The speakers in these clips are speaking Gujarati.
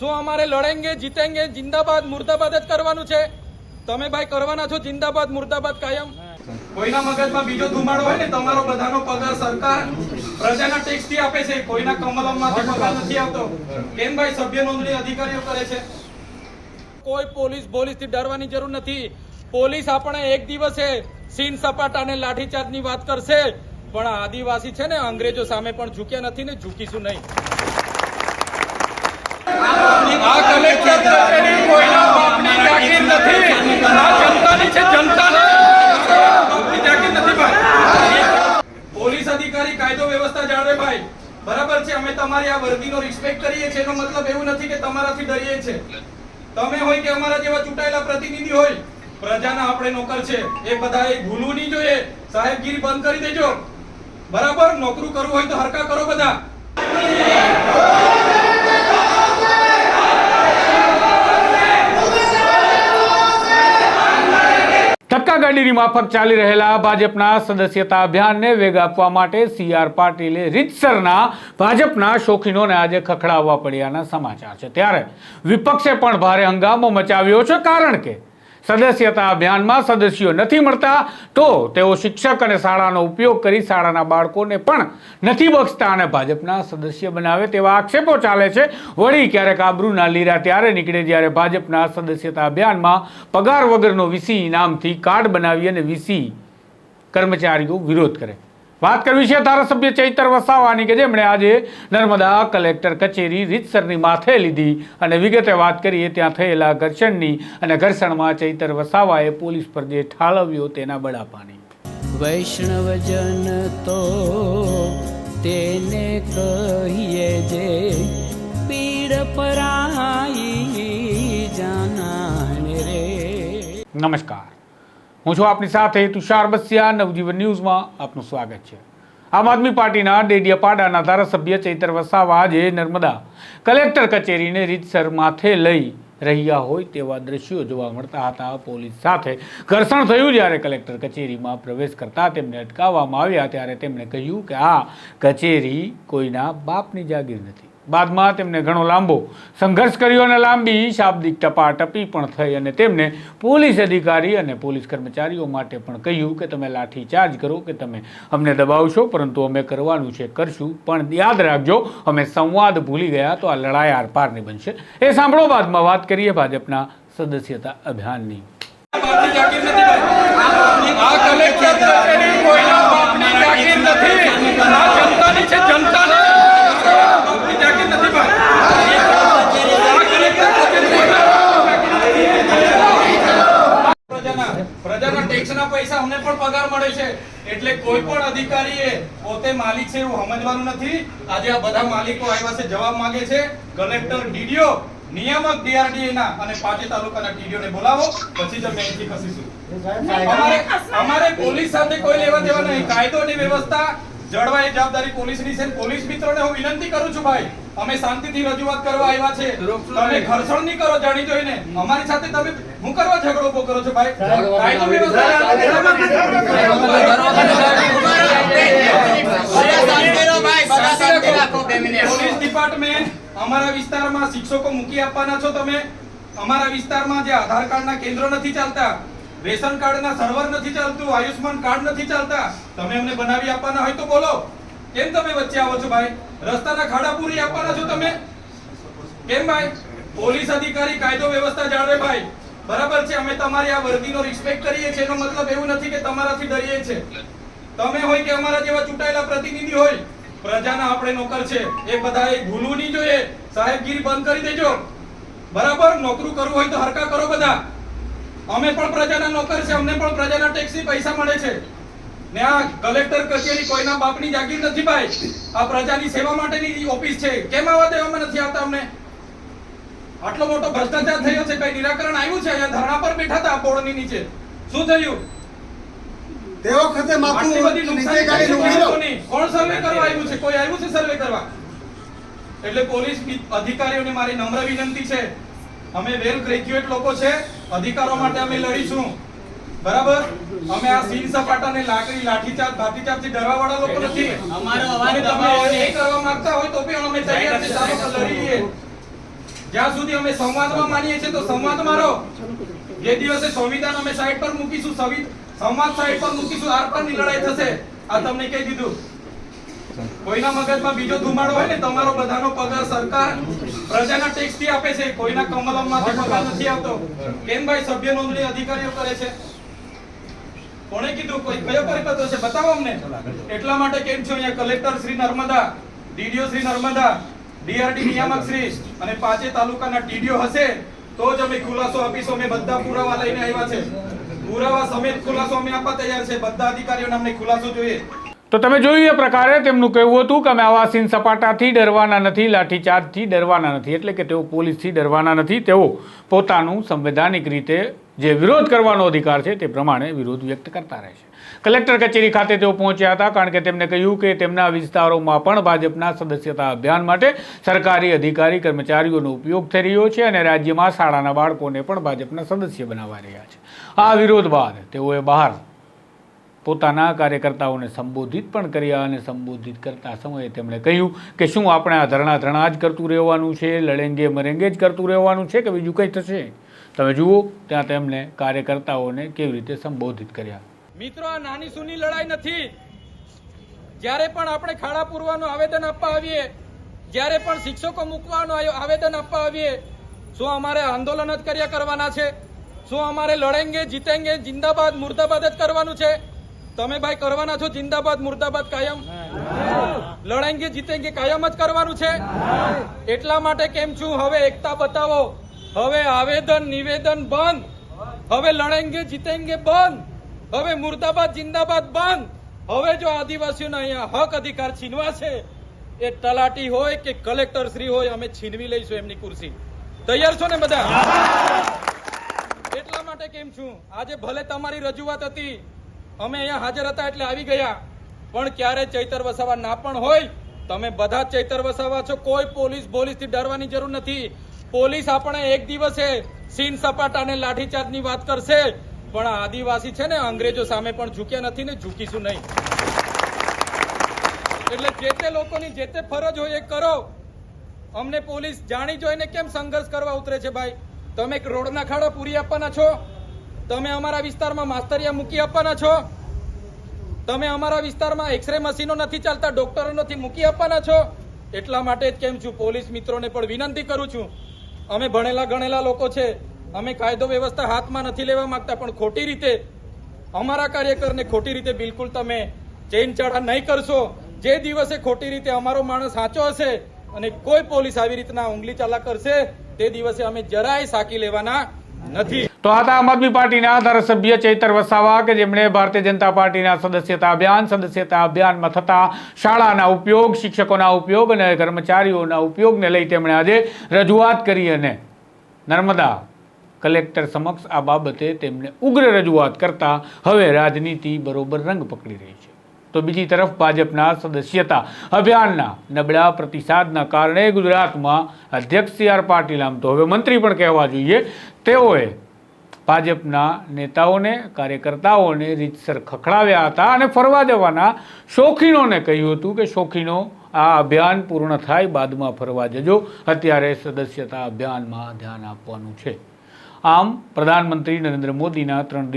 શું અમારે લડેંગે, જીતેંગે, જિંદાબાદ, મુર્દાબાદ જ કરવાનું છે. તમે ભાઈ કરવાના છો, જિંદાબાદ, મુર્દાબાદ કાયમ. કોઈના મગજમાં બીજો ધુમાડો હોય ને, તમારો બધાનો પગાર સરકાર પ્રજાના ટેક્સથી આપે છે. કોઈના કમલમમાંથી પગાર નથી આવતો. કેમ ભાઈ સભ્ય નોંધણી અધિકારીઓ કરે છે? કોઈ પોલીસ પોલીસથી ડરવાની જરૂર નથી. પોલીસ આપણે એક દિવસે સીન સપાટા અને લાઠીચાર્જની વાત કરશે. પણ આદિવાસી છે ને, અંગ્રેજો સામે પણ ઝૂક્યા નથી ને, ઝૂકીશું નહીં. આ કલેક્ટર કચેરી કોઈના બાપની જાગીર નથી. આ જનતાની છે, જનતાની. બાપની જાગીર નથી ભાઈ. પોલીસ અધિકારી કાયદો વ્યવસ્થા જાળવે ભાઈ. બરાબર છે, અમે તમારી આ વર્દીનો રિસ્પેક્ટ કરીએ છીએ. એનો મતલબ એવું નથી કે તમારાથી ડરીએ છે તમે હોય કે અમારા જેવા ચૂંટાયેલા પ્રતિનિધિ હોય, પ્રજાના આપણે નોકર છે. એ બધાએ ભૂલવું નહીં જોઈએ. સાહેબગીરી બંધ કરી દેજો. બરાબર? નોકરું કરવું હોય તો હરકા કરો બધા. ધક્કાગાડીની માફક ચાલી રહેલા ભાજપના સદસ્યતા અભિયાનને વેગ આપવા માટે સી આર પાટીલે રીતસરના ભાજપના શોખીનોને આજે ખખડાવવા પડ્યાના સમાચાર છે. ત્યારે વિપક્ષે પણ ભારે હંગામો મચાવ્યો છે. કારણ કે સદસ્યતા અભિયાનમાં સદસ્યો નથી મળતા, તો તેઓ શિક્ષક અને શાળાનો ઉપયોગ કરી શાળાના બાળકોને પણ નથી બક્ષતા અને ભાજપના સદસ્ય બનાવે તેવા આક્ષેપો ચાલે છે. વળી ક્યારેક આબરૂના લીરા ત્યારે નીકળે જ્યારે ભાજપના સદસ્યતા અભિયાનમાં પગાર વગરનો વીસી ઇનામથી કાર્ડ બનાવી અને વીસી કર્મચારીઓ વિરોધ કરે. વાત કરવી છે ધારાસભ્ય ચૈતર વસાવાની કે જેમણે આજે નર્મદા કલેક્ટર કચેરી રીતસરની માથે લીધી અને વિગતે વાત કરીએ ત્યાં થયેલા ઘર્ષણની અને ઘર્ષણમાં ચૈતર વસાવાએ પોલીસ પર જે ઠાલવ્યો તેના બળાપાની. વૈષ્ણવજન તો તેને કહીએ જે પીડ પરાઈ જાનાને રે. નમસ્કાર. હું છું આપની સાથે તુષાર બસિયા, નવજીવન ન્યૂઝમાં આપનું સ્વાગત છે. આમ આદમી પાર્ટીના ડેડિયાપાડાના ધારાસભ્ય ચૈતર વસાવા આજે નર્મદા કલેક્ટર કચેરીને રીતસર માથે લઈ રહ્યા હોય તેવા દ્રશ્યો જોવા મળતા હતા. પોલીસ સાથે ઘર્ષણ થયું જ્યારે કલેક્ટર કચેરીમાં પ્રવેશ કરતા તેમને અટકાવવામાં આવ્યા. ત્યારે તેમણે કહ્યું કે આ કચેરી કોઈના બાપની જાગીર નથી. બાદમાં તેમને ઘણો લાંબો સંઘર્ષ કર્યો અને લાંબી શાબ્દિક ટપાટપી પણ થઈ અને તેમને પોલીસ અધિકારી અને પોલીસ કર્મચારીઓ માટે પણ કહ્યું કે તમે લાઠી ચાર્જ કરો કે તમે અમને દબાવશો, પરંતુ અમે કરવાનું છે, કરશું. પણ યાદ રાખજો, અમે સંવાદ ભૂલી ગયા તો આ લડાઈ આરપારની બનશે. એ સાંભળો, બાદમાં વાત કરીએ ભાજપના સદસ્યતા અભિયાનની. આ કલેક્ટર કોઈના બાપની જાગીર નથી આ જનતાની છે જનતાની બાપની જાગીર નથી ભાઈ આ કલેક્ટર કચેરી કોઈના પ્રજાના પ્રજાના ટેક્સના પૈસા અમને પણ પગાર મળે છે. એટલે કોઈ પણ અધિકારીએ પોતે માલિક છે એવું સમજવાનું નથી. આજે આ બધા માલિકો આવ્યા છે, જવાબ માંગે છે. કલેક્ટર ડીડીઓ, નિયામક ડીઆરડીએ ના અને પાટી તાલુકાના ડીડીઓ ને બોલાવો. પછી અમે અહીંથી ખસીશું. અમારે પોલીસ સાથે કોઈ લેવા દેવા નહીં. કાયદો ની વ્યવસ્થા જળવાય જવાબદારી જવાબદારી પોલીસની છે. પોલીસ મિત્રોને હું વિનંતી કરું છું ભાઈ અમે શાંતિથી રજૂઆત કરવા આવ્યા છે. તમે ઘર્ષણ નહીં કરો જાણી જોઈને. અમારી સાથે તમે હું કરવા ઝઘડો ઊભો કરો છો ભાઈ? કાયદો પોલીસ ડિપાર્ટમેન્ટ અમારા વિસ્તારમાં શિક્ષકો મૂકી આપવાના છો તમે. અમારા વિસ્તારમાં જે આધાર કાર્ડના કેન્દ્રો નથી ચાલતા રેશન કાર્ડના સર્વર નથી ચાલતું આયુષ્માન કાર્ડ નથી ચાલતા તમે અમને બનાવી આપવાના હોય તો બોલો. કેમ તમે વચ્ચે આવો છો ભાઈ? રસ્તાના ખાડા પૂરી આપવાના છો તમે? કેમ ભાઈ? પોલીસ અધિકારી કાયદો વ્યવસ્થા જાળવે ભાઈ. બરાબર છે, અમે તમારી આ વર્દીનો રિસ્પેક્ટ કરીએ છીએ. એનો મતલબ એવું નથી કે તમારાથી ડરીએ છે. તમે હોય કે અમારા જેવા ચૂંટાયેલા પ્રતિનિધિ હોય, પ્રજાના આપણે નોકર છે. એ બધાએ ભૂલવું નહીં જોઈએ. સાહેબગીરી બંધ કરી દેજો. બરાબર? નોકરું કરવું હોય તો હરકા કરો બધા. અમે પણ પ્રજાના નોકર છે. અમને પણ પ્રજાના ટેક્સી પૈસા મળે છે. ને આ કલેક્ટર કચેરી કોઈના બાપની જાગીર નથી ભાઈ. આ પ્રજાની સેવા માટેની ઓફિસ છે. કેમ આવવા દેવામાં નથી આવતા અમને? આટલો મોટો ભ્રષ્ટાચાર થયો છે કઈ નિરાકરણ આવ્યું છે? અહીંયા ધરણા પર બેઠા હતા બોર્ડની નીચે. શું થયું? તે વખતે માથું નીચે ગાડી. બાળકોની. કોણ સર્વે કરવા આવ્યું છે? કોઈ આવ્યું છે સર્વે કરવા? એટલે પોલીસ અધિકારીઓને મારી નમ્ર વિનંતી છે. અમે વેલ ગ્રેજ્યુએટ લોકો છે. અધિકારો માટે અમે લડીશું. બરાબર? અમે આ સીન સપાટાને લાકડી લાઠીચાર્જ ડરવા વાળા લોકો નથી. અમારો અવાજ તમે એ કરવા માંગતા હોય તો પણ અમે તૈયાર છે ચાલો તો લડીએ જ્યાં સુધી અમે સંવાદમાં માનીએ છીએ તો સંવાદ મારો જે દિવસે સંવિધાન અમે સાઈડ પર મૂકીશું સંવિ- સંવાદ સાઈડ પર મૂકીશું આર પારની લડાઈ થશે. આ તમને કહી દીધું. કોઈના મગજમાં બીજો ધુમાડો હોય ને તમારો બધાનો પગાર સરકાર પ્રજાના ટેક્સથી આપે છે. કોઈના કમલમમાંથી પગાર નથી આવતો. કેમ ભાઈ સભ્ય નોંધણી અધિકારીઓ કરે છે. કોણે કીધું? કોઈ કયો પરિપત્ર છે? બતાવો અમને. એટલા માટે કેમ છો અહીંયા collector Shri Narmada, DDO Shri Narmada, DRD નિયામક શ્રી અને પાંચે તાલુકાના ટીડીઓ હશે, તો જ અમે ખુલાસો આપીશું. અમે બધા પુરાવા લઈને આવ્યા છે. પુરાવા સમેત ખુલાસો અમે આપવા તૈયાર છે. બધા અધિકારીઓને અમને ખુલાસો જોઈએ. તો તમે જોયું એ પ્રકારે તેમનું કહેવું હતું કે અમે આવા સીન સપાટાથી ડરવાના નથી, લાઠીચાર્જથી ડરવાના નથી. એટલે કે તેઓ પોલીસથી ડરવાના નથી. તેઓ પોતાનું સંવૈધાનિક રીતે જે વિરોધ કરવાનો અધિકાર છે તે પ્રમાણે વિરોધ વ્યક્ત કરતા રહે છે. કલેક્ટર કચેરી ખાતે તેઓ પહોંચ્યા હતા કારણ કે તેમને કહ્યું કે તેમના વિસ્તારોમાં પણ ભાજપના સદસ્યતા અભિયાન માટે સરકારી અધિકારી કર્મચારીઓનો ઉપયોગ થઈ રહ્યો છે અને રાજ્યમાં શાળાના બાળકોને પણ ભાજપના સદસ્ય બનાવવા રહ્યા છે. આ વિરોધ બાદ તેઓએ બહાર પોતાના કાર્યકર્તાઓને સંબોધિત પણ કર્યા અને સંબોધિત કરતા સમયે તેમણે કહ્યું કે શું આપણે આ ધરણા ધરણા જ કરતું રહેવાનું છે, લડેંગે મરેંગે જ કરતું રહેવાનું છે કે બીજું કંઈ થશે? તમે જુઓ, ત્યાં તેમણે કાર્યકર્તાઓને કેવી રીતે સંબોધિત કર્યા. મિત્રો, આ નાની સૂની લડાઈ નથી. જ્યારે પણ આપણે ખાડા પૂરવાનું આવેદન આપવા આવીએ, જ્યારે પણ શિક્ષકો મૂકવાનું આવેદન આપવા આવીએ, શું અમારે આંદોલન જ કર્યા કરવાના છે? શું અમારે લડેંગે, જીતેંગે, જિંદાબાદ, મુર્દાબાદ જ કરવાનું છે? તમે ભાઈ કરવાના છો જિંદાબાદ, મુર્દાબાદ કાયમ? લડેંગે જીતેંગે કાયમ જ કરવાનું છે? એટલા માટે કેમ છું? હવે એકતા બતાવો. હવે આવેદન, નિવેદન બંધ. હવે લડેંગે જીતેંગે બંધ. હવે મુર્દાબાદ, જિંદાબાદ બંધ. હવે જો આદિવાસીઓને અહીંયા હક અધિકાર છીનવા છે, એ તલાટી હોય કે કલેક્ટર શ્રી હોય, અમે છીનવી લઈશું એમની ખુરશી તૈયાર છો ને બધા? એટલા માટે કેમ છું? આજે ભલે તમારી રજૂઆત હતી અમે અહીંયા હાજર હતા એટલે આવી ગયા. પણ ક્યારે ચૈતર વસાવા ના પણ હોય, તમે બધા ચૈતર વસાવા છો, કોઈ પોલીસ પોલીસથી ડરવાની જરૂર નથી. પોલીસ આપણે એક દિવસે સીન સપાટા અને લાઠીચાર્જની વાત કરશે. પણ આદિવાસી છે ને, અંગ્રેજો સામે પણ ઝૂક્યા નથી ને, ઝૂકીશું નહીં. એટલે જે તે લોકોની જે તે ફરજ હોય એ કરો. અમને પોલીસ જાણી જોઈને કેમ સંઘર્ષ કરવા ઉતરે છે ભાઈ? તમે એક રોડના ખાડા પૂરી આપવાના છો? તમે અમારા વિસ્તારમાં માસ્તરિયા મૂકી આપવાના છો? તમે અમારા વિસ્તારમાં એક્સરે મશીનો નથી ચાલતા, ડોક્ટરો નથી મૂકી આપવાના છો? એટલા માટે જ કેમ છું? પોલીસ મિત્રોને પણ વિનંતી કરું છું. અમે ભણેલા ગણેલા લોકો છે. અમે કાયદો વ્યવસ્થા હાથમાં નથી લેવા માંગતા, પણ ખોટી રીતે અમારા કાર્યકરને ખોટી રીતે બિલકુલ તમે ચેન ચડા નહીં કરશો. જે દિવસે ખોટી રીતે અમારો માણસ સાચો હશે અને કોઈ પોલીસ આવી રીતના ઉંગલી ચાલા કરશે, તે દિવસે અમે જરાય સાકી લેવાના નથી. તો હતા આમ આદમી પાર્ટીના ધારાસભ્ય ચૈતર વસાવા કે જેમણે ભારતીય જનતા પાર્ટીના સદસ્યતા અભિયાન, સદસ્યતા અભિયાનમાં થતા શાળાના ઉપયોગ, શિક્ષકોના ઉપયોગ અને કર્મચારીઓના ઉપયોગને લઈ તેમણે આજે રજૂઆત કરી અને નર્મદા કલેક્ટર સમક્ષ આ બાબતે તેમણે ઉગ્ર રજૂઆત કરતા હવે રાજનીતિ બરોબર રંગ પકડી રહી છે. તો બીજી તરફ ભાજપના સદસ્યતા અભિયાનના નબળા પ્રતિસાદના કારણે ગુજરાતમાં અધ્યક્ષ સી આર પાટીલ આમ તો હવે મંત્રી પણ કહેવા જોઈએ, તેઓએ ભાજપના નેતાઓને, કાર્યકર્તાઓને રીતસર ખખડાવ્યા હતા અને ફરવા જવાના શોખીનોને કહ્યું હતું કે શોખીનો આ અભિયાન પૂર્ણ થાય, બાદમાં ફરવા જજો. અત્યારે સદસ્યતા અભિયાનમાં ધ્યાન આપવાનું છે. આમ, પ્રધાનમંત્રી નરેન્દ્ર મોદીના ત્રણ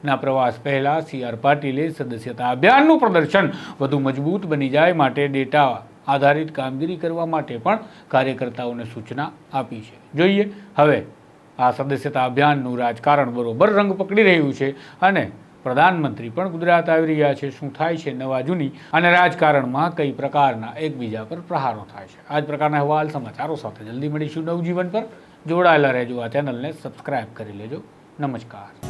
દિવસના પ્રવાસ પહેલાં સી આર પાટીલે સદસ્યતા અભિયાનનું પ્રદર્શન વધુ મજબૂત બની જાય માટે ડેટા આધારિત કામગીરી કરવા માટે પણ કાર્યકર્તાઓને સૂચના આપી છે. જોઈએ, હવે આ સદસ્યતા અભિયાનનું રાજકારણ બરોબર રંગ પકડી રહ્યું છે અને પ્રધાનમંત્રી પણ ગુજરાત આવી રહ્યા છે. શું થાય છે નવા જૂની અને રાજકારણમાં કઈ પ્રકારના એકબીજા પર પ્રહારો થાય છે? આ જ પ્રકારના અહેવાલ સમાચારો સાથે જલ્દી મળીશું. નવજીવન પર જોડાયેલા રહેજો. આ ચેનલને સબસ્ક્રાઈબ કરી લેજો. નમસ્કાર.